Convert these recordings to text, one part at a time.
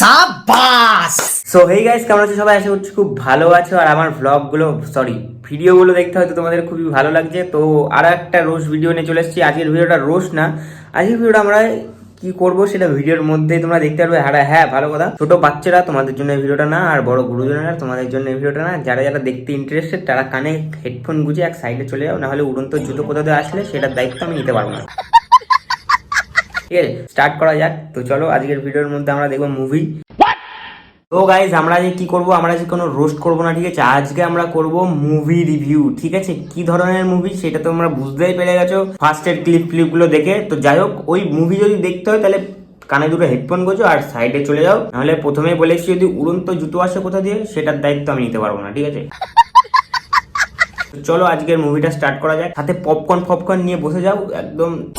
সাবাস। So hey guys কেমন আছো সবাই? আশা করছি খুব ভালো আছো। আর আমার ভ্লগগুলো সরি ভিডিওগুলো দেখতে হয়তো তোমাদের খুবই ভালো লাগছে। তো, আর একটা রোজ ভিডিও নিয়ে চলে এসেছি। আজকের ভিডিওটা রোজ না। আজকের ভিডিওটা আমরা কি করব সেটা ভিডিওর মধ্যে তোমরা দেখতে পারবে। হ্যাঁ হ্যাঁ ভালো কথা। ছোট বাচ্চারা, তোমাদের জন্য ভিডিওটা না। আর বড় গুরুজনেরা, তোমাদের জন্য ভিডিওটা না। যারা যারা দেখতে ইন্টারেস্টেড তারা কানে হেডফোন গুজে এক সাইডে চলে যাও। নাহলে উড়ন্ত জুতো কোথাও আসলে, সেটার দায়িত্ব আমি নিতে পারব না। ঠিক আছে স্টার্ট করা যাক। তো চলো, আজকের ভিডিওর মধ্যে আমরা দেখব মুভি তো গাইজ আমরা আজকে কি করব, আমরা যে কোনো রোস্ট করব না, ঠিক আছে? আজকে আমরা করব মুভি রিভিউ ঠিক আছে? কি ধরনের মুভি সেটা তোমরা বুঝতেই পেরে গেছো। ফার্স্টের ক্লিপ ক্লিপগুলো দেখে। তো যাই হোক, ওই মুভি যদি দেখতে হয়, তাহলে কানে দুটো হেডফোন গোছো আর সাইডে চলে যাও। নাহলে প্রথমেই বলেছি যদি উড়ন্ত জুতো আসে কোথা দিয়ে, সেটার দায়িত্ব আমি নিতে পারব না, ঠিক আছে? চলো আজকের মুভিটা স্টার্ট করা যাক। হাতে পপকর্ন ফপকর্ন নিয়ে বসে যাও একদম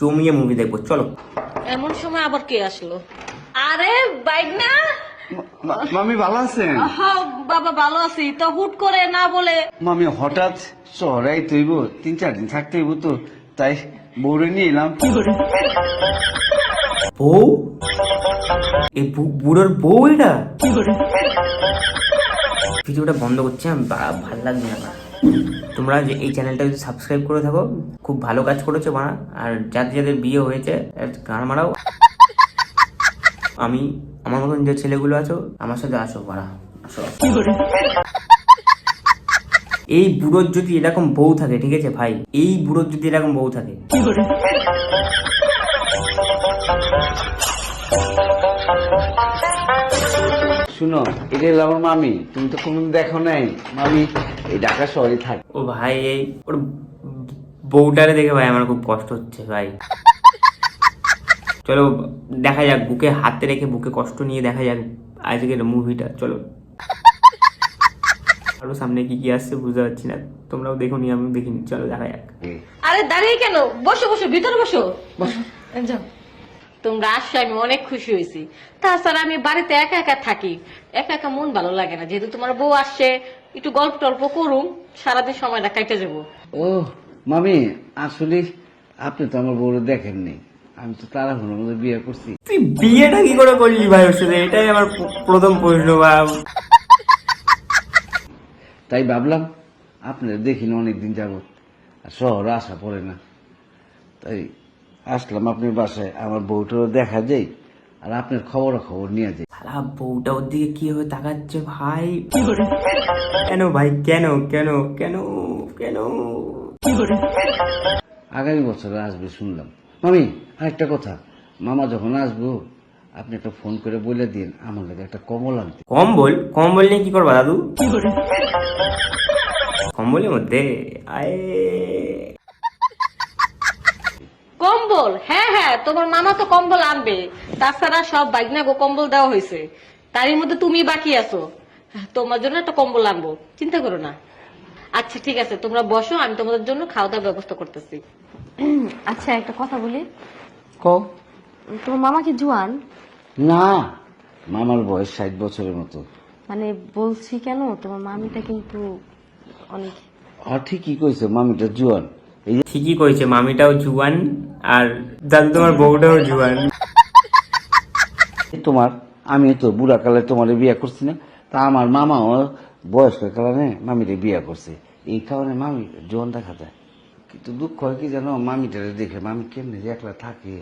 জমিয়ে মুভি দেখব। চলো। এমন সময় আবার কে আসলো? আরে বাইক না মামি ভালো আছেন? বাবা ভালো আছি। তো হুট করে না বলে। মামি হঠাৎ তৈব তিন চার দিন থাকতে হইব তো তাই বউরে নিয়ে এলাম। বউ? এই বু- বুড়োর বউ এটা? ভিডিওটা বন্ধ করছি আমি বা- ভালো লাগছে না। তোমরা যে এই চ্যানেলটা যদি সাবস্ক্রাইব করে থাকো খুব ভালো কাজ করেছ মারা। আর যাদের যাদের বিয়ে হয়েছে গান মারাও। আমি আমার মতন যে ছেলেগুলো আছো আমার সাথে আসো মারা। আসো। এই বুড়োর যদি এরকম বউ থাকে ঠিক আছে ভাই? এই বুড়োর যদি এরকম বউ থাকে। শুনো এটা হলো আমার মামি। তুমি তো কোনদিন দেখো নাই। মামি এই ঢাকা শহরে থাকে। ও ভাই এই ওর বউটারে দেখে ভাই আমার খুব কষ্ট হচ্ছে ভাই। চলো দেখা যাক বুকে হাতে রেখে বুকে কষ্ট নিয়ে দেখা যাক আজকের মুভিটা। চলো। আরও সামনে কি কি আসছে বুঝতে পারছি না। তোমরাও দেখো নি আমিও দেখিনি। চলো দেখা যাক। আরে দাঁড়িয়ে কেন? বসো বসো ভিতরে বসো। যাও। তোমরা আসছো আমি অনেক খুশি হয়েছি। তাছাড়া আমি বাড়িতে একা একা থাকি। একা একা মন ভালো লাগে না যেহেতু তোমার বউ আসছে একটু গল্প টল্প করুম সারাদিন সময়টা কাটে যাব। ও মামি আসলে আপনি তো আমার বউরে দেখেননি। আমি তো তাড়াহুড়োর মধ্যে বিয়ে করছি। তুই বিয়েটা কি করে করলি ভাই ওর সাথে? এটাই আমার প্রথম প্রশ্ন বা তাই ভাবলাম আপনার দেখিনি অনেকদিন যাবত আর শহরে আসা পড়ে না। তাই আসলাম আপনার বাসায় আমার বউটারও দেখা যায় আর আপনার খবর খবর নিয়ে যাই সারা বউটা ওর দিকে কি হয়ে তাকাচ্ছে ভাই? কেন ভাই কেন কেন কেন কেন? আগামী বছরে আসবে শুনলাম। মামি আরেকটা কথা মামা যখন আসব আপনি একটা ফোন করে বলে দিন আমার লাগে একটা কমল আনতে। কম্বল? কম্বল নিয়ে কি করবা দাদু? কম্বলের মধ্যে আয়। কম্বল? হ্যাঁ হ্যাঁ তোমার মামা তো কম্বল আনবে। তাছাড়া সব বাইকনা গো কম্বল দেওয়া হয়েছে। তারই মধ্যে তুমি বাকি আছো। তোমার জন্য একটা কম্বল আনব। চিন্তা করো না। আচ্ছা ঠিক আছে তোমরা বসো আমি তোমাদের জন্য খাওয়া দাওয়ার ব্যবস্থা করতেছি। আচ্ছা একটা কথা বলি। ক তোমার মামা কি জুয়ান? না মামার বয়স ষাট বছরের মতো। মানে বলছি কেন? তোমার মামিটা কিন্তু অনেক আর ঠিকই কইছে মামিটা জুয়ান। এই যে ঠিকই কইছে মামিটাও জুয়ান আর দাদু তোমার বউটাও জুয়ান। তোমার আমি তো বুড়া কালে তোমার বিয়ে করছি না তা আমার মামাও বয়স্ক কারণে মামিরে বিয়ে করছে। এই কারণে মামি জোয়ান দেখা যায়। কিন্তু দুঃখ হয় কি জানো মামিটারে দেখে মামি কেমনি যে একলা থাকে।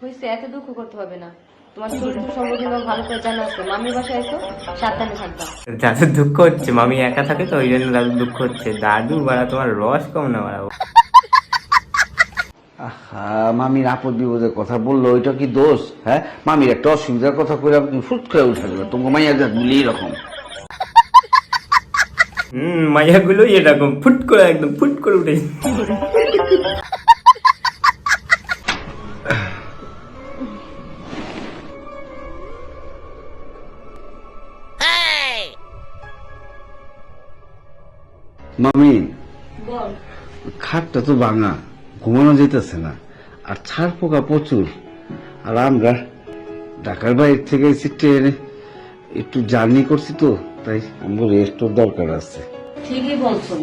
হয়েছে এত দুঃখ করতে হবে না। তোমার চরিত্র সম্পর্কে ভালো করে জানা আছে মামির বাসায় এসো সাবধানে থাকবা। দাদুর দুঃখ হচ্ছে মামি একা থাকে তো ওই জন্য দাদুর দুঃখ হচ্ছে। দাদু বাড়া তোমার রস কম না বাড়া? আহা মামির আপদ বিপদের কথা বলল ওইটা কি দোষ? হ্যাঁ? মামির একটা অসুবিধার কথা কইরা তুমি ফুট করে উঠে গেল তোমার মাইয়া জাত বলি এরকম। হম মাইয়াগুলো এরকম ফুট করে একদম ফুট করে উঠে। মামি খাটটা তো ভাঙা ঘুমানো যেতেছে না আর ছাড় পোকা প্রচুর। আর আমরা ঢাকার বাইরে থেকে এসে ট্রেনে একটু জার্নি করছি তো তাই আমার রেস্টর দরকার আছে। ঠিকই বলছো।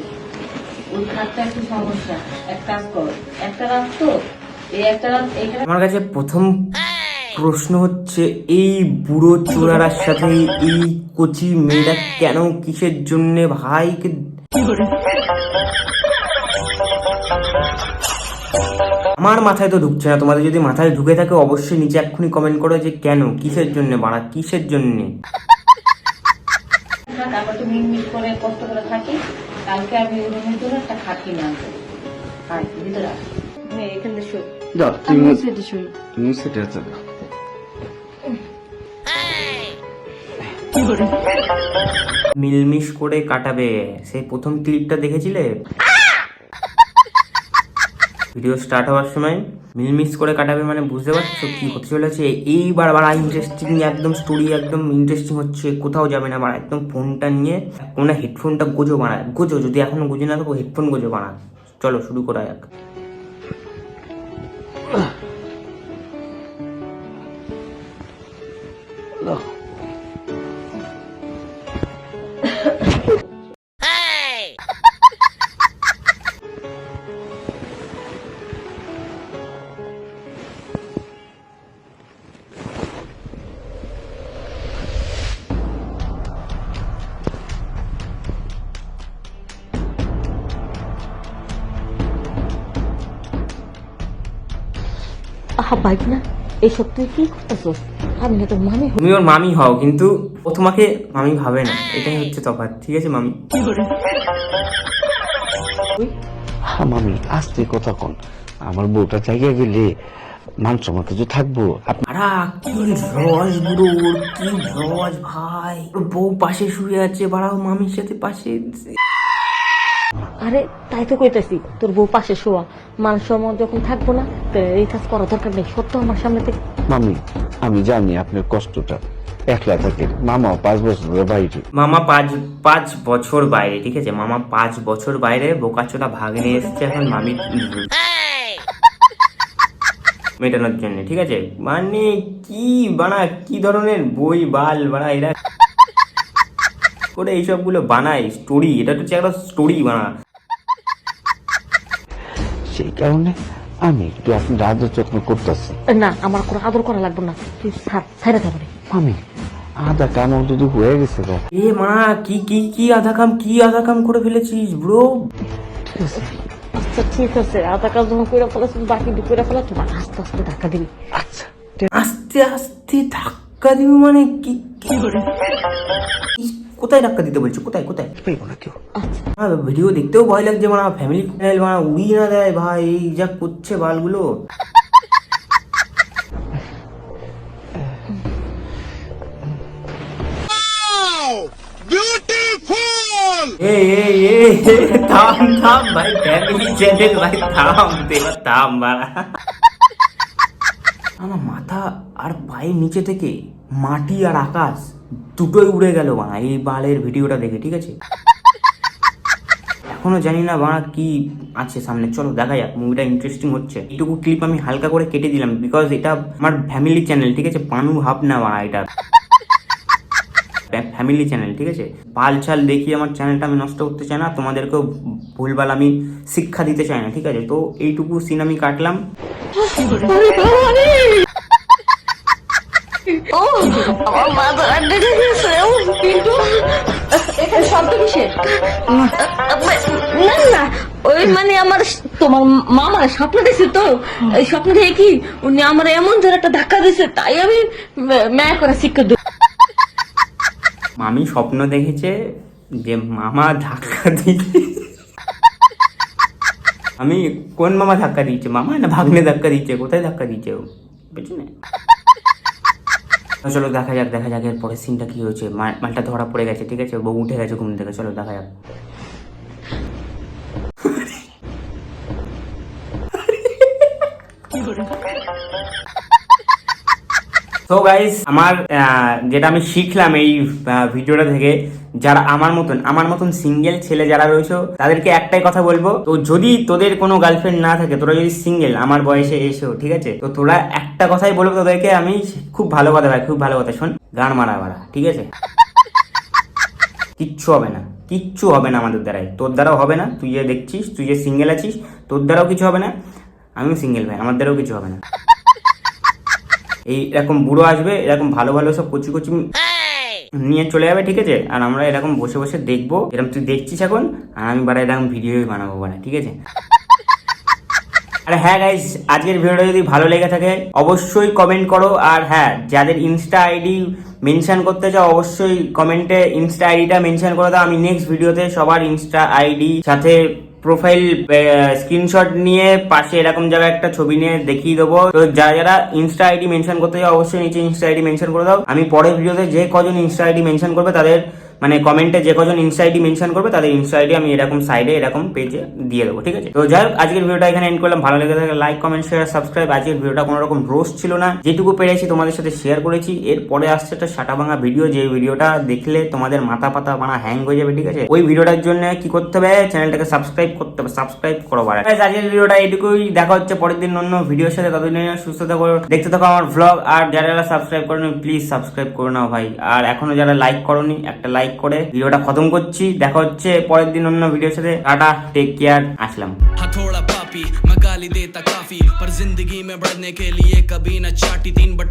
ওই খাতটা একটু সমস্যা। এক কাজ কর একটা রাত তো এই একটা রাত আমার কাছে প্রথম প্রশ্ন হচ্ছে এই বুড়ো চোরার সাথে এই কচি মেয়েটা কেন কিসের জন্য ভাইকে আমার মাথায় তো ঢুকছে না। তোমাদের যদি মাথায় ঢুকে থাকে অবশ্যই নিচে এক্ষুনি কমেন্ট করো যে কেন কিসের জন্য বাড়া কিসের জন্যে? থাক আমরা তো করে কষ্ট করে থাকি কালকে আমি রুমের জন্য একটা খাট কিনে আনব ভিতরে আয় নে, এখানে শো তুমি সেটা শুনি তুমি সেটা চলো মিলমিশ করে কাটাবে। সেই প্রথম ক্লিপটা দেখেছিলে? ভিডিও স্টার্ট হওয়ার সময় মিলমিশ করে কাটাবে মানে বুঝতে পারছ কি হতে চলেছে? এইবার বাড়া ইন্টারেস্টিং একদম স্টোরি একদম ইন্টারেস্টিং হচ্ছে। কোথাও যাবে না বাড়া একদম ফোনটা নিয়ে কোনো হেডফোনটা গোজো বাড়ায় গোজো যদি এখনও গোজো না থাকো হেডফোন গোজো বাড়া। চলো শুরু করা যাক। বাইক না এইসব তুই কি করতেছস আমি না তোর মামি তুমি ওর মামি হও কিন্তু ও তোমাকে মামি ভাবে না। এটাই হচ্ছে তফাৎ। ঠিক আছে মামি? হ্যাঁ মামি আস্তে কথা কন। আমার বউটা জায়গা গেলে মান সম্মান কিছু থাকব কি রস বুড়োর কি রস ভাই। বউ পাশে শুয়ে আছে বাড়াও মামির সাথে পাশে। আরে তাই তো কইতাছি তোর বউ পাশে শোয়া। মান সম্মান যখন থাকব না এই কাজ করার দরকার নেই সত্য আমার সামনে থেকে। মামি আমি জানি আপনার কষ্টটা। একলা থাকেন মামা পাঁচ বছর ধরে বাইরে। মামা পাঁচ পাঁচ বছর বাইরে ঠিক আছে? মামা পাঁচ বছর বাইরে বোকাচোটা ভাগ্নে এসছে এখন মামি মেটানোর জন্য ঠিক আছে? মানে কি বানা কি ধরনের বই বাল বানা এরা করে এইসবগুলো বানায় স্টোরি এটা হচ্ছে একটা স্টোরি বানা। সেই কারণে আমি একটু আপনার আদর যত্ন করতেছি। না আমার কোনো আদর করা লাগবে না। তুই ছাড় ছাইড়া যাবে মামি আধা কাম যদি হয়ে গেছে গা এ মা কি কি কি আধা কাম কি আধা কাম করে ফেলেছিস ব্রো? ঠিক আছে। আচ্ছা ঠিক আছে। আধা কাজ যখন করে বাকি দু করে ফেলা তোমার আস্তে আস্তে ধাক্কা দিবি। আচ্ছা। আস্তে আস্তে ধাক্কা দিবি মানে কি কি? কি- কোথায় ধাক্কা দিতে বলছো? কোথায় কোথায়? কেউ? আচ্ছা। ভিডিও দেখতেও ভয় লাগছে মানে ফ্যামিলি চ্যানেল মানে উড়ি না দেয় ভাই এই যা করছে বালগুলো। এই এই এই থাম থাম ভাই ফ্যামিলি চ্যানেল ভাই থাম এবার থাম বাড়া আমার মাথা আর পায়ের নিচে থেকে মাটি আর আকাশ দুটোই উড়ে গেল বাড়া এই বালের ভিডিওটা দেখে, ঠিক আছে? এখনও জানি না বাড়া কি আছে সামনে, চলো দেখা যাক মুভিটা ইন্টারেস্টিং হচ্ছে। এইটুকু ক্লিপ আমি হালকা করে কেটে দিলাম বিকজ এটা আমার ফ্যামিলি চ্যানেল ঠিক আছে? পানু ভাব না বাড়া এটা। ফ্যামিলি চ্যানেল ঠিক আছে? পাল ছাল দেখিয়ে আমার চ্যানেলটা আমি নষ্ট করতে চাই না, তোমাদেরকেও ভুলভাল আমি শিক্ষা দিতে চাই না, ঠিক আছে? তো এইটুকু সিন আমি কাটলাম। আমার আড্ডা গেছে কিন্তু এখানে শব্দ কিসের? না না, ওই মানে আমার তোমার স্বপ্ন তো। এই স্বপ্ন দেখে কি উনি আমার এমন জোরে একটা ধাক্কা তাই আমি ম্যা করে শিক্ষা দিই মামি স্বপ্ন দেখেছে যে মামা ধাক্কা দিচ্ছে আমি কোন মামা ধাক্কা দিচ্ছে মামা না ভাগ্নে ধাক্কা দিচ্ছে কোথায় ধাক্কা দিচ্ছে ও? পেছনে চলো দেখা যাক দেখা যাক এরপরের সিনটা কি হয়েছে। মালটা ধরা পড়ে গেছে, ঠিক আছে? বউ উঠে গেছে ঘুম থেকে, চলো দেখা যাক। তো গাইস আমার যেটা আমি শিখলাম এই ভিডিওটা থেকে, যারা আমার মতন আমার মতন সিঙ্গেল ছেলে যারা রয়েছে, তাদেরকে একটাই কথা বলব, তো যদি তোদের কোনো গার্লফ্রেন্ড না থাকে, তোরা যদি সিঙ্গেল আমার বয়সে এসেও ঠিক আছে? তো তোরা একটা কথাই বলব তোদেরকে, আমি খুব ভালো কথা ভাই, খুব ভালো কথা, শোন, গান মারা মারা, ঠিক আছে? কিচ্ছু হবে না, কিচ্ছু হবে না আমাদের দ্বারাই, তোর দ্বারাও হবে না, তুই যে দেখছিস, তুই যে সিঙ্গেল আছিস, তোর দ্বারাও কিছু হবে না, আমিও সিঙ্গেল ভাই আমার দ্বারাও কিছু হবে না। এই এরকম বুড়ো আসবে, এরকম ভালো ভালো সব কচি কচি নিয়ে চলে যাবে, ঠিক আছে? আর আমরা এরকম বসে বসে দেখব, এরকম তুই দেখছিস এখন? আর আমি বারা এরকম ভিডিও বানাবো বানা ঠিক আছে? আর হ্যাঁ গাইজ আজকের ভিডিওটা যদি ভালো লেগে থাকে, অবশ্যই কমেন্ট করো। আর হ্যাঁ যাদের ইনস্টা আইডি মেনশন করতে চাও, অবশ্যই কমেন্টে ইনস্টা আইডিটা মেনশন করে দাও। আমি নেক্সট ভিডিওতে সবার ইনস্টা আইডি সাথে প্রোফাইল স্ক্রিনশট নিয়ে পাশে এরকম জায়গায় একটা ছবি নিয়ে দেখিয়ে দেবো। তো যারা যারা ইনস্টা আইডি মেনশন করতে চাও, অবশ্যই নিচে ইনস্টা আইডি মেনশন করে দাও। আমি পরের ভিডিওতে যে কজন ইনস্টা আইডি মেনশন করবে, তাদের মানে কমেন্টে যে কজন ইনস্টা আইডি মেনশন করবে, তাদের ইনস্টা আইডি আমি এরকম সাইডে এরকম পেজে দিয়ে দেবো, ঠিক আছে? তো যাই হোক, আজকের ভিডিওটা এখানে এন্ড করলাম। ভালো লেগে থাকে লাইক কমেন্ট শেয়ার সাবস্ক্রাইব আজকের ভিডিওটা কোনো রকম রোস্ট ছিল না। যেটুকু পেরেছি তোমাদের সাথে শেয়ার করেছি। এরপরে আসছে একটা সাটা ভাঙা ভিডিও যে ভিডিওটা দেখলে তোমাদের মাথা পাতা বানা হ্যাং হয়ে যাবে, ঠিক আছে? ওই ভিডিওটার জন্য কি করতে হবে? চ্যানেলটাকে সাবস্ক্রাইব করতে হবে। সাবস্ক্রাইব করো বাড়া। আজকের ভিডিওটা এটুকুই দেখা হচ্ছে পরের দিন অন্য ভিডিওর সাথে। ততদিন সুস্থ থাকো। দেখতে থাকো আমার ভ্লগ আর যারা যারা সাবস্ক্রাইব করো প্লিজ সাবস্ক্রাইব করে নাও ভাই। আর এখনও যারা লাইক করোনি, একটা লাইক করে ভিডিওটা খতম করছি দেখা হচ্ছে পরের দিন অন্য ভিডিওর সাথে টাটা টেক কেয়ার আসলাম हथौड़ा पापी मैं गाली देता काफी पर जिंदगी में बढ़ने के लिए कभी न चाटी तीन बट